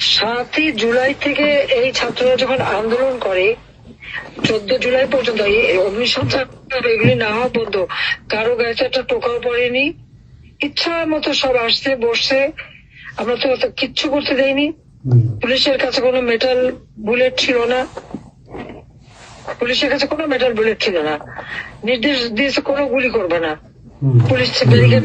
সাতই জুলাই থেকে এই ছাত্ররা যখন আন্দোলন করে চোদ্দ জুলাই পর্যন্ত অগ্নিসংখ্যা এগুলি না হওয়া পর্যন্ত কারও গায়ে একটা টোকাও পড়েনি। ইচ্ছা মতো সব আসছে বসছে। আমরা তো অত কিচ্ছু করতে দেয়নি পুলিশের কাছে কোনো মেটাল বুলেট ছিল না। পুলিশের কাছে কোনো মেটাল বুলেট ছিল না। নির্দেশ দিয়েছে কোনো গুলি করবে না। পুলিশ ব্যারিকেড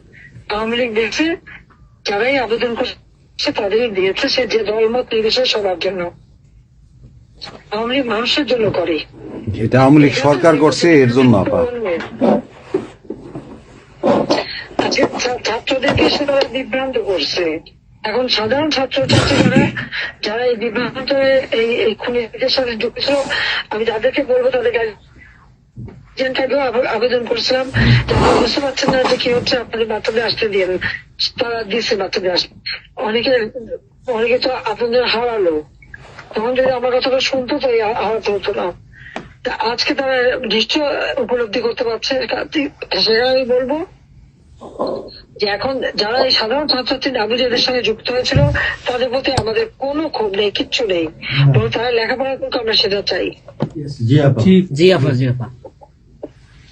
আওয়ামী লীগ দেখছে যারাই আবেদন করছে তাদেরই দিয়েছে সে যে দল মত নির্বিশেষে সবার জন্য। আওয়ামী লীগ মানুষের জন্য করে। এটা আওয়ামী লীগ সরকার করছে এর জন্য আপা আজকে ছা- ছাত্রদেরকে সে তারা বিভ্রান্ত করছে। এখন সাধারণ ছাত্র ছাত্রীরা যারা এই বিভ্রান্ত এই এই খুনিদের সাথে যুক্ত ছিল, আমি তাদেরকে বলব তাদেরকে আজ এজেন্টটাকেও আবেদন করেছিলাম। যে বুঝতে পারছেন না যে কি হচ্ছে আপনাদের বাচ্চাদের আসতে দিন। তারা দিচ্ছে বাচ্চাদের আসতে অনেকে অনেকে তো আপনাদের হারালো। তখন যদি আমার কথাটা শুনতো তো এই হারাতে হতো না। আজকে তারা নিশ্চয় উপলব্ধি করতে পারছে। সেটা আমি বলব যে এখন যারা এই সাধারণ ছাত্রছাত্রী নাবিজেদের সঙ্গে যুক্ত হয়েছিল তাদের প্রতি আমাদের কোনো ক্ষোভ নেই কিচ্ছু নেই। তারা লেখাপড়া করতে আমরা সেটা চাই। জি আপা। জি আপা জি আপা।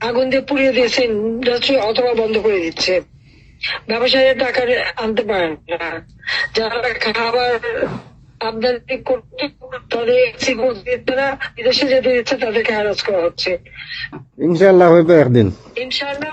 আগুন দিয়ে পুড়িয়ে দিয়েছে ইন্ডাস্ট্রি অথবা বন্ধ করে দিচ্ছে। ব্যবসায়ীরা টাকা আনতে পারেন না। যারা খাবার আমদানি করতে তাদের দিচ্ছে না বিদেশে যেতে দিচ্ছে তাদেরকে হ্যারাস করা হচ্ছে। ইনশাল্লাহ হইবে একদিন। ইনশাআল্লাহ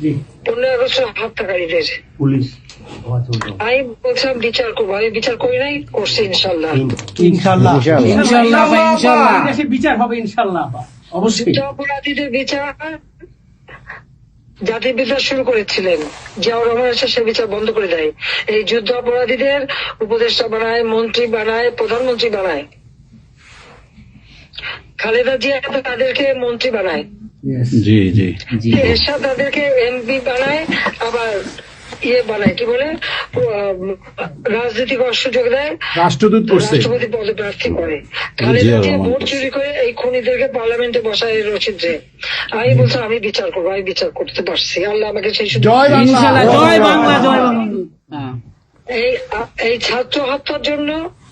জি। পনেরো আগস্ট হত্যাকারীদের পুলিশ আমি বলছিলাম বিচার করব আমি বিচার করি নাই করছি ইনশাল্লাহ। ইনশাল্লাহ। ইনশাল্লাহ। আপা, ইনশাল্লাহ। এই দেশে বিচার হবে ইনশাল্লাহ অবশ্যই। অপরাধীদের বিচার জাতির বিচার শুরু করেছিলেন জিয়াউর রহমান এসে সে বিচার বন্ধ করে দেয়। এই যুদ্ধ অপরাধীদের উপদেষ্টা বানায় মন্ত্রী বানায় প্রধানমন্ত্রী বানায়। খালেদা জিয়া তো তাদেরকে মন্ত্রী বানায়। জি জি। এরশাদ তাদেরকে এমপি বানায় আবার ইয়ে বানায় কি বলে? উম, রাজনীতি করার দেয়। রাষ্ট্রদূত করছে। রাষ্ট্রপতি পদে প্রার্থী করে। খালেদা জিয়া ভোট চুরি করে এই খুনিদেরকে পার্লামেন্টে বসায় রচিত যে। আমি বলছি আমি বিচার করব আমি বিচার করতে পারছি। আল্লাহ আমাকে সেই সুযোগ জয় বাংলা। জয় বাংলা জয় বাংলা। হ্যাঁ। এই এই ছাত্র হত্যার জন্য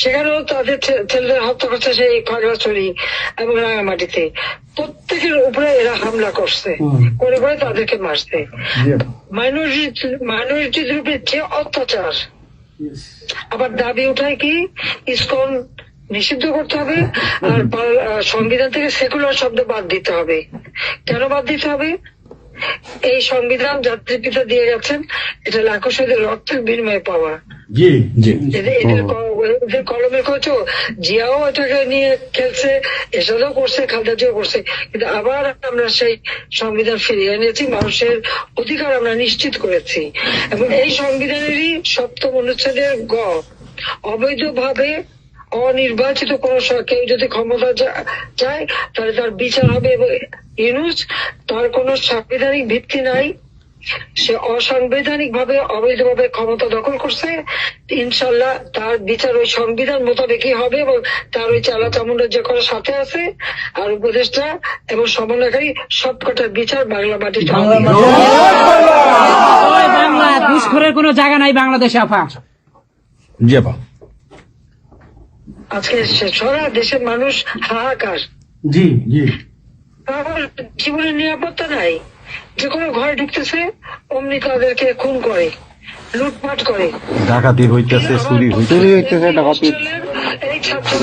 সেখানেও তাদের ছেলেদের হত্যা করছে সেই খগড়াছড়ি এবং রাঙামাটিতে। প্রত্যেকের উপরে এরা হামলা করছে। করে করে তাদেরকে মারছে। মাইনরিটি মাইনরিটিদের উপরে যে অত্যাচার আবার দাবি উঠায় কি? ইসকন নিষিদ্ধ করতে হবে আর সংবিধান থেকে সেকুলার শব্দ বাদ দিতে হবে। কেন বাদ দিতে হবে? এই সংবিধান জাতির পিতা দিয়ে গেছেন এটা লাখো শহীদের রক্তের বিনিময়ে পাওয়া। জি জি। এদের কলমের জিয়াও এটাকে নিয়ে খেলছে এসবও করছে করছে। কিন্তু আবার আমরা সেই সংবিধান ফিরিয়ে এনেছি মানুষের অধিকার আমরা নিশ্চিত করেছি। এবং এই সংবিধানেরই সপ্তম অনুচ্ছেদের গ অবৈধভাবে অনির্বাচিত কোন কেউ যদি ক্ষমতা চায় তাহলে তার বিচার হবে এবং ইউনুস তার কোনো সাংবিধানিক ভিত্তি নাই। সে অসাংবিধানিক ভাবে অবৈধভাবে ক্ষমতা দখল করছে। ইনশাল্লাহ তার বিচার ওই সংবিধান মোতাবেকই হবে এবং তার ওই চালা চামুন্ডার যে কোনো সাথে আছে। আর উপদেষ্টা এবং সমন্বয়কারী সবকটার বিচার বাংলা মাটিতে বাংলা ঘুষখোরের কোনো জায়গা নাই বাংলাদেশে আপা জি আপা আজকে সে- সারা দেশের মানুষ হাহাকার। জি জি। আমার জীবনের নিরাপত্তা নাই যে কোনো ঘরে ঢুকতেছে অমনি তাদেরকে খুন করে লুটপাট করে ডাকাতি হইতেছে চুরি হইতেছে। এই ছাত্র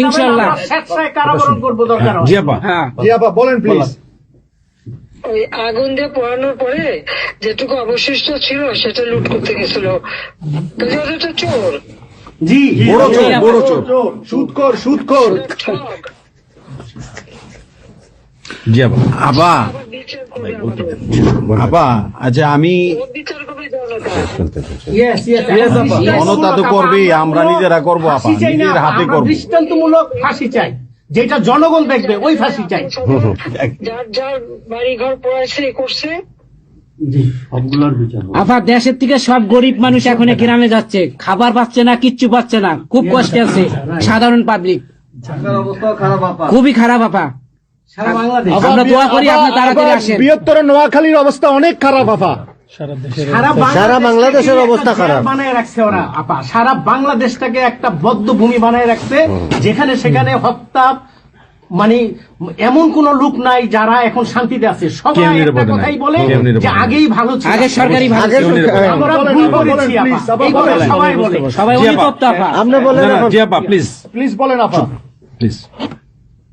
হ্যাঁ, ইনশাআল্লাহ। কারাবরণ করব দরকার জি আপা হ্যাঁ। জি আপা বলেন। প্লিজ ওই আগুন দিয়ে পোড়ানোর পরে যেটুকু অবশিষ্ট ছিল সেটা লুট করতে গেছিল। তো চোর। জি বড় চোর বড় চোর। সুদকর সুদকর ঠক জি আপা আবার আচ্ছা আমি তো করবেই, আমরা নিজেরা করব আপা, নিজের হাতে করব। দৃষ্টান্তমূলক ফাঁসি চাই। যেটা জনগণ দেখবে ওই ফাঁসি চাই। যার যার বাড়ি ঘর করছে আপা দেশের থেকে সব গরিব মানুষ এখন গ্রামে যাচ্ছে। খাবার পাচ্ছে না কিচ্ছু পাচ্ছে না। খুব কষ্টে আছে। সাধারণ পাবলিক খুবই খারাপ আপা আমরা দোয়া করি আপনি তাড়াতাড়ি আসেন। বৃহত্তর নোয়াখালীর অবস্থা অনেক খারাপ আপা সারা বাংলাদেশের অবস্থা খারাপ। বানায় রাখছে ওরা আপা সারা বাংলাদেশটাকে একটা বদ্ধ ভূমি বানায় রাখছে যেখানে সেখানে হত্যা মানে এমন কোন লোক নাই যারা এখন শান্তিতে আছে। সবাই একটা কথাই বলে যে আগেই ভালো ছিল। আগে সরকারি ভালো আমরা ভুল করেছি আপা সবাই বলে। সবাই অনুতপ্ত আপা আপনি বলেন আপা প্লিজ প্লিজ বলেন আপা প্লিজ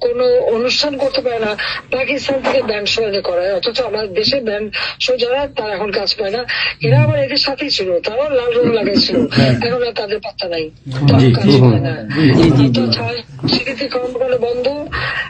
কোন অনুষ্ঠান করতে পারে না। পাকিস্তান থেকে ব্যান্ড এনে করায়। অথচ আমার দেশে ব্যান্ড শো যারা তারা এখন কাজ পায় না। এরা আবার এদের সাথেই ছিল। তারাও লাল রং লাগাইছিল এখন আর তাদের পাত্তা নাই। তারাও কাজ পায় না। সেক্ষেত্রে কর্মকাণ্ড বন্ধ।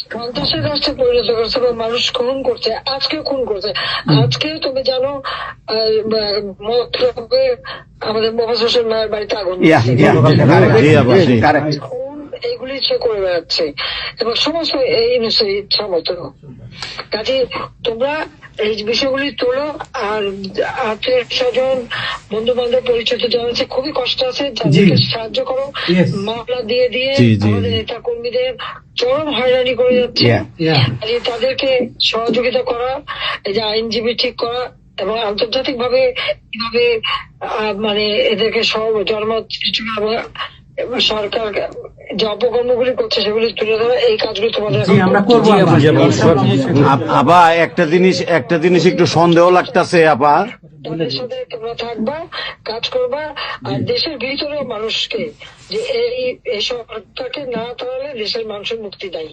সন্ত্রাসের রাষ্ট্রে পরিণত করছে বা মানুষ খুন করছে আজকে খুন করছে আজকে তুমি জানো আমাদের মোহাম্মদ হোসেন মায়ের বাড়িতে আগুন এইগুলি সে করে বেড়াচ্ছে। এবং সমস্ত এই মতো। কাজে তোমরা এই বিষয়গুলি তোলো আর আত্মীয় স্বজন বন্ধু বান্ধব পরিচিত জানাচ্ছে খুবই কষ্ট আছে তাদেরকে সাহায্য করো। মামলা দিয়ে দিয়ে আমাদের। নেতা কর্মীদের চরম হয়রানি করে যাচ্ছে। তাদেরকে সহযোগিতা করা এই যে আইনজীবী ঠিক করা এবং আন্তর্জাতিক ভাবে কীভাবে আহ, মানে এদেরকে সব জনমত সরকার যে অপকর্মগুলি করছে সেগুলি তুলে ধরা এই কাজগুলি তোমাদের আমরা করতে আপা। একটা জিনিস একটা জিনিস একটু সন্দেহ লাগতাছে আপা। তাদের সাথে তোমরা থাকবা কাজ করবা আর দেশের ভিতরে মানুষকে যে এই এই সরকারকে না তাহলে দেশের মানুষের মুক্তি দেয়।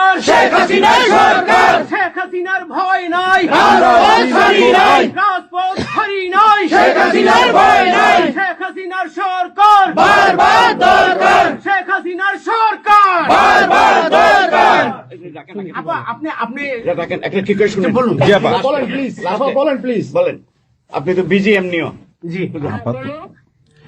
শেখ হাসিনার সরকার। শেখ হাসিনার ভয় নাই। নাই। রাজপথ নাই। শেখ হাসিনার ভয় নাই। শেখ হাসিনার সরকার। বারবার দরকার। শেখ হাসিনার সরকার। বারবার দরকার। আপা আপনি আপনি দেখেন একটা ঠিক করে শুনুন বলুন। জি আপা বলেন প্লিজ আপা বলেন প্লিজ বলেন। আপনি তো বিজি এমনিও জি।